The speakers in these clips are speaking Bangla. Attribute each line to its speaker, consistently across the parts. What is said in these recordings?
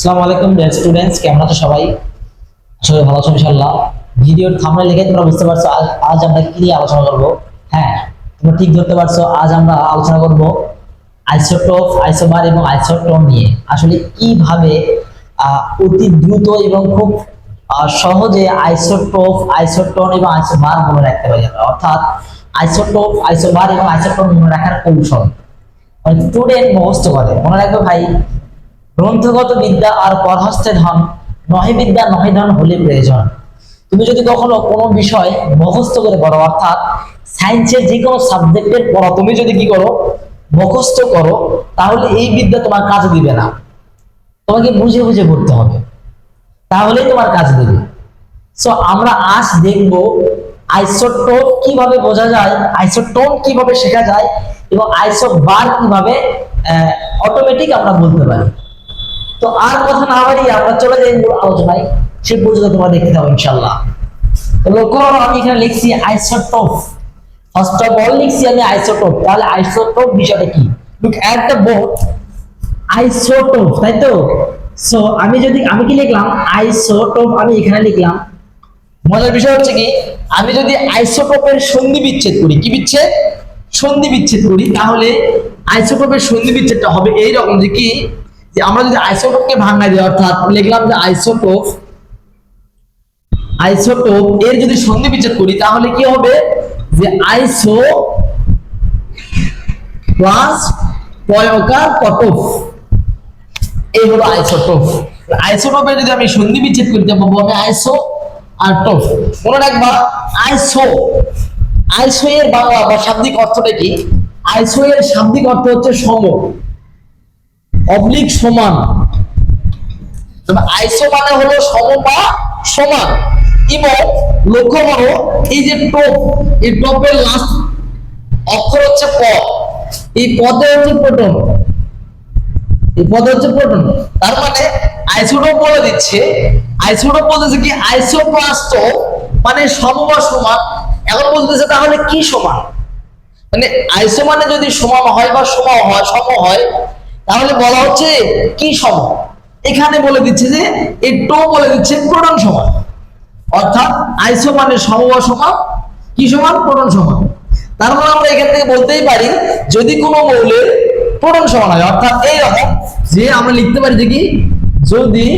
Speaker 1: আসসালামু আলাইকুম ডিয়ার স্টুডেন্টস কেমন আছো সবাই? আসলে ভালো আছো ইনশাআল্লাহ। ভিডিওর থাম্বনেল লিখে তোমরা বুঝতে পারছ, আজ আজ আমরা কি নিয়ে আলোচনা করব? হ্যাঁ তোমরা ঠিক ধরতে পারছ, আজ আমরা আলোচনা করব আইসোটোপ আইসোবার এবং আইসোটোন নিয়ে। আসলে কীভাবে অতি দ্রুত এবং খুব সহজে আইসোটোপ আইসোটোন এবং আইসোবার মনে রাখতে পারি আমরা। অর্থাৎ আইসোটোপ আইসোবার এবং আইসোটোন মনে রাখার কৌশল। স্টুডেন্ট মুখস্থ করে মনে রাখবে ভাই গ্রন্থগত বিদ্যা আর পরহস্তে ধন, নহে বিদ্যা, নহে ধন হলে প্রয়োজন। তুমি যদি কখনো কোনো বিষয় মুখস্থ করে পড়ো, অর্থাৎ সায়েন্সের যে কোনো সাবজেক্টের পড়ো, তুমি যদি কি করো, মুখস্থ করো, তাহলে এই বিদ্যা তোমার কাজে দিবে না। তোমাকে বুঝে বুঝে পড়তে হবে। তাহলেই তোমার কাজ দেবে। সো আমরা আজ দেখব আইসোটোপ কীভাবে বোঝা যায় আইসোটোন কীভাবে শেখা যায়, এবং আইসো বার কীভাবে অটোমেটিক আমরা বলতে পারি। তো আর কথা না বাড়িয়ে আমরা চলে যাই মূল আলোচনায়। সে পর্যন্ত তোমরা দেখতে থাকো ইনশাল্লাহ লক্ষ্য আমি এখানে লিখছি আইসোটোপ। ফার্স্ট অফ অল লিখছি আমি আইসোটোপ। তাহলে আইসোটোপ বিষয়টা কি? Look at the board isotope, তাই তো? সো আমি যদি, আমি কি লিখলাম? আইসোটোপ আমি এখানে লিখলাম। মজার বিষয় হচ্ছে কি, আমি যদি আইসোটোপের সন্ধি বিচ্ছেদ করি, কি বিচ্ছেদ? সন্ধি বিচ্ছেদ করি, তাহলে আইসোটোপের সন্ধি বিচ্ছেদটা হবে এই রকম যে কি? যে আমরা যদি আইসোটোপকে ভাঙা দিই, অর্থাৎ লিখলাম যে আইসোটোপ আইসোটোপ এর যদি সন্ধি বিচ্ছেদ করি, তাহলে কি হবে? যে আইসো প্লাস পয়কার কটফ এই হলো আইসোটোপ। আইসোটোপের যদি আমি সন্ধি বিচ্ছেদ করতে পারব আমি আইসো আর টোপ। মনে রাখবা, আইসো আইসো এর বাংলা বা শাব্দিক অর্থটা কি? আইসো এর শাব্দিক অর্থ হচ্ছে সম অবলিক সমান। তবে আইসো মানে হলো সম বা সমান। এবং লক্ষ্য করো, এই যে টোপ, এই টোপের লাস্ট অক্ষর হচ্ছে প। এই পদে হচ্ছে প্রোটন। এই পদে হচ্ছে প্রোটন। তার মানে আইসোটোপ বলে দিচ্ছে, আইসোটোপ বলতেছে কি আইসোপ্লাস্ট মানে সম বা সমান। এখন বলতেছে তাহলে কি সমান? মানে আইসো মানে যদি সমান হয় বা সম হয় সম হয় তাহলে বলা হচ্ছে কি সম এখানে বলে দিচ্ছে যে এই টো বলে দিচ্ছে প্রোটন সমান অর্থাৎ আইসো মানে সম সমান কি সমান? প্রোটন সমান। তার মানে আমরা এখান থেকে বলতেই পারি, যদি কোনো মৌলের প্রোটন সমান হয়, অর্থাৎ এই রকম, যে আমরা লিখতে পারি যে কি? যদি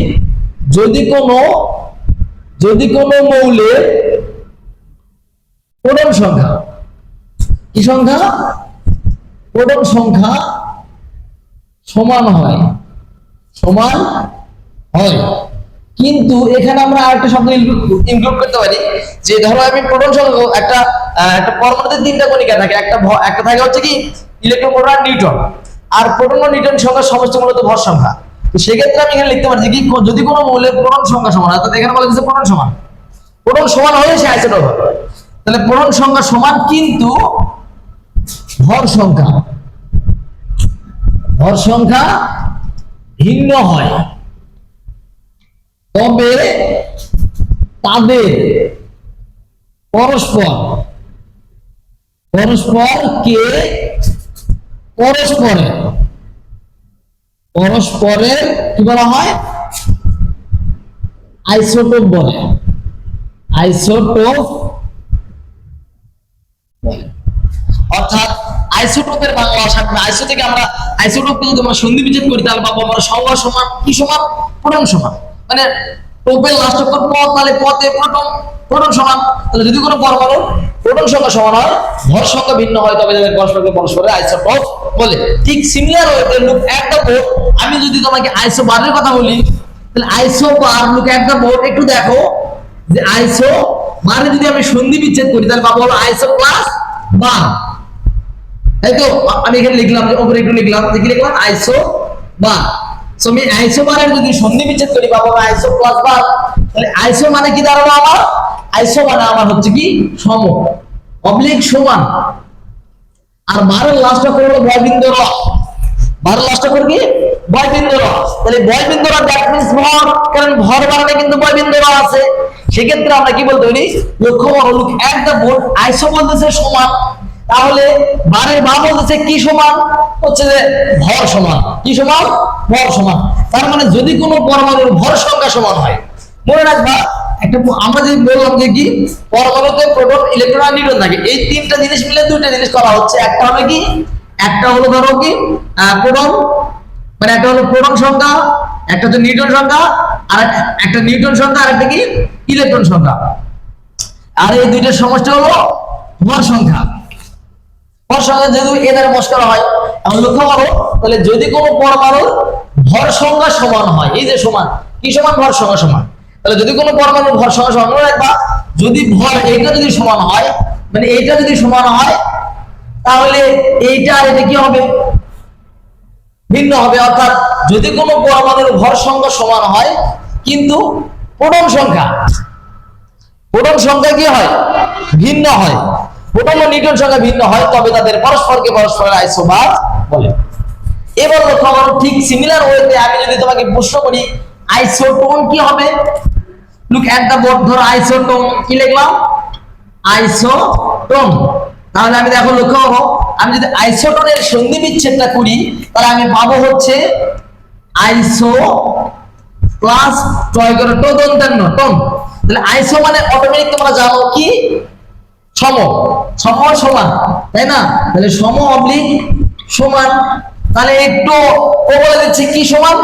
Speaker 1: যদি কোনো যদি কোনো মৌলের প্রোটন সংখ্যা, কি সংখ্যা? প্রোটন সংখ্যা সমান হয়। সমান হয়। কিন্তু এখানে আমরা আরেকটা শব্দ ইনক্লুড করতে পারি যে ধরো আমি প্রোটন সংখ্যা একটা একটা পরমাণুতে তিনটা কণিকা থাকে, একটা একটা থাকে হচ্ছে কি ইলেকট্রন প্রোটন নিউটন আর প্রোটন ও নিউটন সংখ্যা সমস্ত মূলত ভর সংখ্যা। তো সেক্ষেত্রে আমি এখানে লিখতে পারছি কি, যদি কোনো মৌলের প্রোটন সংখ্যা সমান অর্থাৎ এখানে বলা হচ্ছে প্রোটন সমান। প্রোটন সমান হলে সে আইসোটোপ তাহলে প্রোটন সংখ্যা সমান কিন্তু ভর সংখ্যা। ভর সংখ্যা ভিন্ন হয়। তবে তাদের পরস্পর পরস্পর কে পরস্পরের পরস্পরের কি বলা হয়? আইসোটোপ বলে। আইসোটোপ বলে। অর্থাৎ আইসোটোপের বাংলা ভাষা আইসো থেকে আমরা আইসোটোপকে যদি আমরা সন্ধি বিচ্ছেদ করি, তাহলে পাবো আমরা সবার সমান, কি সমান? প্রোটন সমান। মানে টোপের লাস্ট অক্ষর প, তাহলে পথে প্রোটন প্রোটন সমান। তাহলে যদি কোনো পরমাণু প্রোটন সংখ্যা সমান হয়, ভর সংখ্যা ভিন্ন হয়, তবে তাদের পরস্পরকে পরস্পরের আইসোটোপ বলে। ঠিক সিমিলার ওয়েতে লুক এট দ্য বোর্ড আমি যদি তোমাকে আইসো বারের কথা বলি, তাহলে isobar look at the board একটু দেখো। যে আইসো মানে যদি আমি সন্ধি বিচ্ছেদ করি, তাহলে পাবো হলো আইসো প্লাস বার। তাই তো? আমি এখানে লিখলাম যে, উপরে একটু লিখলাম কি লিখলাম, আইসো বার। সো আমি আইসো বারের যদি সন্ধি বিচ্ছেদ করি পাবো আইসো প্লাস বার। তাহলে আইসো মানে কি দাঁড়াবো আমার? আইসো মানে আমার হচ্ছে কি? সম। অবলিক সমান। আর বারের লাস্ট অক্ষর হলো বয়বিন্দু র। বারের লাস্ট অক্ষর কি? বয়বিন্দু র। তাহলে বয়বিন্দু র দ্যাট মিন্স ভর। কারণ ভর বানানে কিন্তু বয়বিন্দু র আছে। সেক্ষেত্রে আমরা কি বলতে পারি? লক্ষ্য করো লুক এট দ্য বোর্ড আইসো বলতেছে সমান। তাহলে বারের বা বলতেছে, কি সমান? হচ্ছে যে, ভর সমান। কি সমান? ভর সমান। তার মানে যদি কোনো পরমাণুর ভর সংখ্যা সমান হয়, মনে রাখবা, একটা আমরা যে বললাম যে কি পরমাণুতে প্রোটন, ইলেকট্রন আর নিউট্রন থাকে। এই তিনটা জিনিস মিলে দুইটা জিনিস করা হচ্ছে। একটা হবে কি? একটা হলো ধরো কি প্রোটন। মানে একটা হলো প্রোটন সংখ্যা, একটা হচ্ছে নিউটন সংখ্যা, আর একটা নিউটন সংখ্যা, আর একটা কি? ইলেকট্রন সংখ্যা। আর এই দুইটার সমষ্টি হলো ভর সংখ্যা। তাহলে যদি কোনো পরমাণুর ভর সংখ্যা সমান হয় যদি ভর এইটা যদি সমান হয় মানে এইটা যদি সমান হয়, তাহলে এইটা আর এটা কি হবে? ভিন্ন হবে। অর্থাৎ যদি কোনো পরমাণুর ভর সংখ্যা সমান হয়, কিন্তু প্রোটন সংখ্যা প্রোটন সংখ্যা কি হয়? ভিন্ন হয়। প্রোটন ও নিউটন সংখ্যা ভিন্ন হয়, তবে তাদের পরস্পরকে পরস্পরের আইসোবার বলে। এবার লক্ষ্য করো, ঠিক সিমিলার ওয়েতে আমি যদি তোমাকে প্রশ্ন করি আইসোটোন কি হবে? লুক এট দ্য বোর্ড ধরো আইসোটোন কি লিখলাম? আইসোটোন তাহলে আমি দেখো লক্ষ্য করো, আমি যদি আইসোটোনের সন্ধি বিচ্ছেদটা করি, তাহলে আমি পাবো হচ্ছে আইসো প্লাস টয় করে টো দন দেন টোন তাহলে আইসো মানে অটোমেটিক তোমরা জানো কি? সম সম সমান, তাই না? তাহলে সম অবলিক সমান, তাহলে একটু ও বলে দিচ্ছে কি সমান?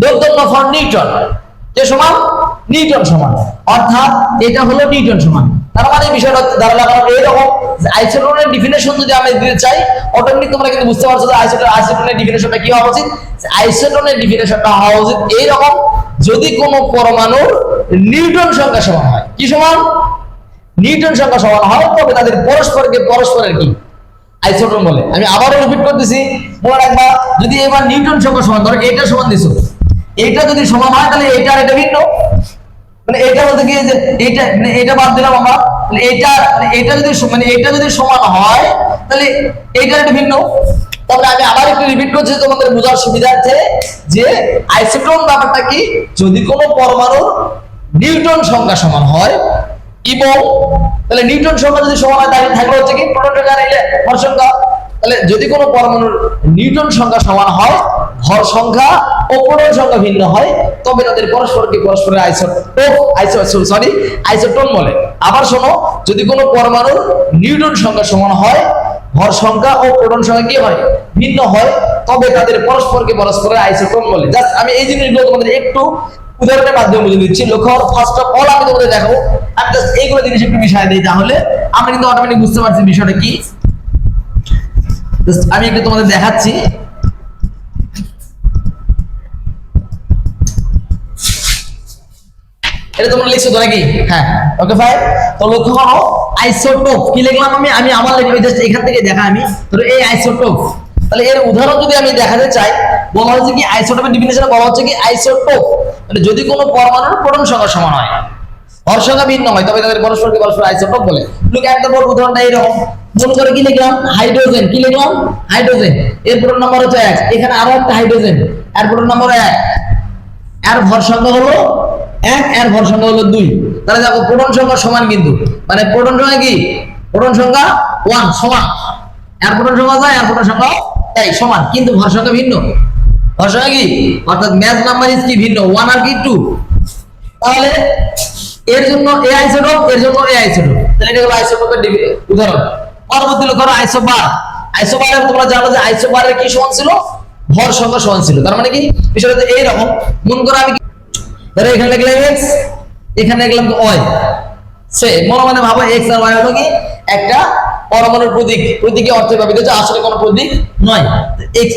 Speaker 1: দৈর্ঘ্য ফর নিউটন যে সমান? নিউটন সমান। অর্থাৎ এটা হলো নিউটন সমান। তার মানে বিষয়টা দ্বারা লাগানো এইরকম আইসোটোনের ডিফিনেশন যদি আমি দিতে চাই অটোমেটিক তোমরা কিন্তু বুঝতে পারছ যে আইসোটোন আইসোটোনের ডিফিনেশনটা কি হওয়া উচিত? আইসোটোনের ডিফিনেশনটা হওয়া উচিত এইরকম, যদি কোনো পরমাণুর নিউটন সংখ্যা সমান হয়, কি সমান? নিউটন সংখ্যা সমান। হয় তবে তাদের পরস্পরকে, পরস্পরের কি? আইসোটোন বলে। আমি আবারও রিপিট করতেছি। মনে রাখবা, যদি এবার নিউটন সংখ্যা সমান, ধরো এটা সমান দিছো। এইটা যদি সমান হয়, তাহলে এটা আর এটা ভিন্ন। মানে এটা বলতে কি, যে এটা মানে এটা বাদ দিলাম আমরা। মানে এটা মানে এটা যদি মানে এটা যদি সমান হয়, তাহলে এইটা একটা ভিন্ন। তবে আমি আবার একটু রিপিট করছি তোমাদের বোঝার সুবিধার্থে, যে আইসোটোন ব্যাপারটা কি, যদি কোনো পরমাণুর নিউটন সংখ্যা সমান হয় এবং তাহলে নিউটন সংখ্যা যদি সমান হয়, তাহলে থাকলে হচ্ছে কি? ভর সংখ্যা। তাহলে যদি কোনো পরমাণুর নিউটন সংখ্যা সমান হয় ভর সংখ্যা ও প্রোটন সংখ্যা ভিন্ন হয়, তবে তাদের পরস্পরকে পরস্পরের আইসোটোপ আইসো সরি আইসোটোন বলে। আবার শোনো, যদি কোনো পরমাণুর নিউটন সংখ্যা সমান হয় ভর সংখ্যা ও প্রোটন সংখ্যা কি হয়? ভিন্ন হয়, তবে তাদের পরস্পরকে পরস্পরের আইসোটোন বলে। জাস্ট আমি এই জিনিসগুলো তোমাদের একটু উদাহরণের মাধ্যমে বুঝে দিচ্ছি লক্ষ্য ফার্স্ট অফ অল আমি তোমাদের দেখাবো, আমি জাস্ট এইগুলো জিনিস একটু বিষয় দিই তাহলে। আমরা কিন্তু অটোমেটিক বুঝতে পারছি বিষয়টা কি। আমি একটু তোমাদের দেখাচ্ছি। এটা তোমরা লিখছো তো নাকি? হ্যাঁ। ওকে ফাইন তো লক্ষ্য করো আইসোটোপ কি লিখলাম আমি? আমি আমার লিখব জাস্ট এখান থেকে দেখা আমি। ধরো এই আইসোটোপ তাহলে এর উদাহরণ যদি আমি দেখাতে চাই, বলা হচ্ছে কি আইসোটোপের ডিফিনিশনে বলা হচ্ছে কি আইসোটোপ মানে যদি কোনো পরমাণুর প্রোটন সংখ্যা সমান হয় ভর সংখ্যা ভিন্ন হয়, তবে তাদের পরস্পরকে পরস্পর আইসোটোপ বলে। লুক এট দ্য উদাহরণটা এইরকম। মনে করে কি লিখলাম? হাইড্রোজেন। কি লিখলাম? হাইড্রোজেন। এর প্রোটন নম্বর হচ্ছে এক। এখানে আরও একটা হাইড্রোজেন। এর প্রোটন নম্বর এক। এর ভর সংখ্যা হলো এক, এর ভর সংখ্যা হলো দুই। তাহলে দেখো, প্রোটন সংখ্যা সমান কিন্তু। মানে প্রোটন সংখ্যা কি? প্রোটন সংখ্যা ওয়ান, সমান। এর প্রোটন সংখ্যা যায়, এর প্রোটন সংখ্যা তাই সমান। কিন্তু ভর সংখ্যা ভিন্ন। ভর কি? অর্থাৎ ম্যাথ নাম্বার ইজ কি ভিন্ন? ওয়ান আর কি টু তাহলে এর জন্য এ আইসোটোপ এর জন্য এ আইসোটোপ তাহলে এটা হলো আইসোটোপের উদাহরণ। পরবর্তী লক্ষ্য করো আইসোবার আইসোবারের তোমরা জানো যে আইসোবারের কি সমান ছিল? ভর সংখ্যা সমান ছিল। তার মানে কি? বিষয়টা তো এইরকম। মন করো আমি ধরো এখানে লিখলাম এক্স এখানে লিখলাম ওয়াই সে মনে মনে ভাবো এক্স আর ওয়াই হলো কি? একটা পরমাণুর প্রতীক। প্রতীকে অর্থে ব্যবহৃত হচ্ছে আসলে কোনো প্রতীক নয়।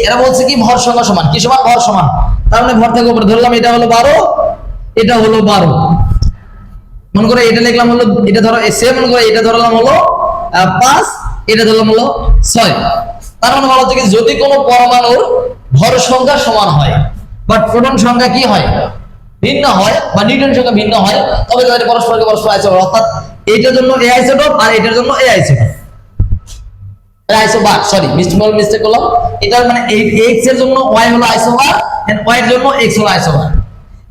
Speaker 1: এরা বলছে কি, ভর সংখ্যা সমান। কি সমান? ভর সমান। তার মানে ভর থেকে উপরে। ধরলাম এটা হলো বারো, এটা হলো বারো। মনে করে এটা লিখলাম হলো, এটা ধরো সেম মনে করে এটা ধরলাম হলো পাঁচ, এটা ধরলাম হলো ছয়। তার মানে বলা হচ্ছে কি, যদি কোনো পরমাণুর ভর সংখ্যা সমান হয় বাট প্রোটন সংখ্যা কি হয়? ভিন্ন হয়, বা নিউটন সংখ্যা ভিন্ন হয়, তবে তাদের পরস্পরকে পরস্পর আইসোটোপ অর্থাৎ এটার জন্য এ আইসোটোপ আর এটার জন্য এ isotope isobar sorry mistake mistake হলো এটার মানে এক্সের জন্য ওয়াই হলো আইসোবার ওয়াই এর জন্য এক্স হলো আইসোবার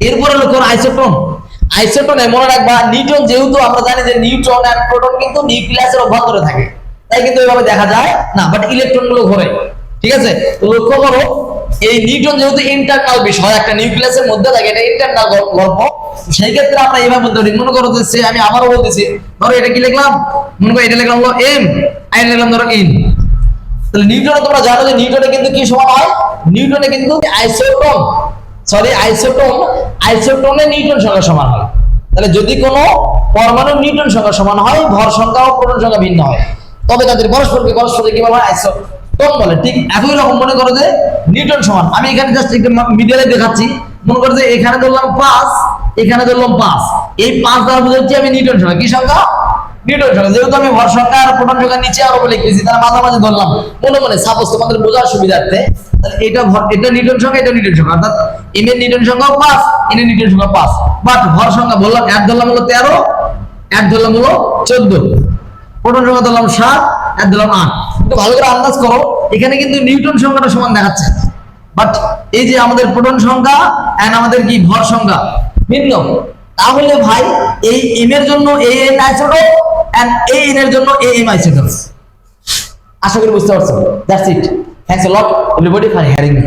Speaker 1: এরপরে লক্ষ্য কোন আইসোটোন আইসোটোনে মনে রাখবা নিউটন যেহেতু আমরা জানি যে নিউট্রন আর প্রোটন কিন্তু নিউক্লিয়াসের অভ্যন্তরে থাকে।
Speaker 2: তাই কিন্তু এভাবে দেখা যায় না বাট ইলেকট্রনগুলো ঘোরে। ঠিক আছে? লক্ষ্য করো এই নিউটন যেহেতু ইন্টারনাল বিষয় একটা নিউক্লিয়াসের মধ্যে থাকে, এটা ইন্টারনাল গল্প সেই ক্ষেত্রে আমরা এইভাবে বলতে পারি। মনে করো যে আমি আবারও বলতেছি, ধরো এটা কি লিখলাম? মনে করো এটা লিখলাম হলো এম এটা লিখলাম ধরো ইন তাহলে নিউটনে তোমরা জানো যে নিউটনে কিন্তু কি সমান হয়? নিউটনে কিন্তু আইসোটোন সরি আইসোটোন আইসোটোনে নিউটন সংখ্যা সমান হয়। তাহলে যদি কোনো পরমাণু নিউটন সংখ্যা সমান হয়, ভর সংখ্যা ও প্রোটন সংখ্যা ভিন্ন হয়। তবে তাদের পরস্পরকে পরস্পরকে কি বলা হয়? আইসোটোন বলে। ঠিক একই রকম মনে করো যে নিউটন সমান। আমি এখানে জাস্ট একটু মিডিয়ালে দেখাচ্ছি। মনে করো যে এখানে ধরলাম পাঁচ, এখানে ধরলাম পাঁচ। এই পাঁচ দ্বারা বুঝাচ্ছি আমি নিউটন সংখ্যা কি সংখ্যা? নিউটন সংখ্যা যেহেতু আমি ভর সংখ্যা আর প্রোটন সংখ্যা নিচে আরও লিখেছি তার মাঝামাঝি ধরলাম। মনে মনে সাপোজ তোমাদের বোঝার সুবিধার্থে, তাহলে এটা ভর এটা নিউটন সংখ্যা, এটা নিউটন সংখ্যা। অর্থাৎ এম এর নিউটন সংখ্যা পাঁচ এন এর নিউটন সংখ্যা পাঁচ। বাট ভর সংখ্যা বললাম এক ধরলাম হলো তেরো, এক ধরলাম হলো চোদ্দ। প্রোটন সংখ্যা ধরলাম সাত এক দিলাম আট। কিন্তু ভালো করে আন্দাজ করো, এখানে কিন্তু নিউটন সংখ্যাটা সমান দেখাচ্ছে। বাট এই যে আমাদের প্রোটন সংখ্যা এন্ড আমাদের কি ভর সংখ্যা, ভিন্ন। তাহলে ভাই, এই এম এর জন্য A N isotope and A N এর জন্য এ এম আইসোটোপস আশা করি বুঝতে পারছ। That's it thanks a lot everybody for hearing me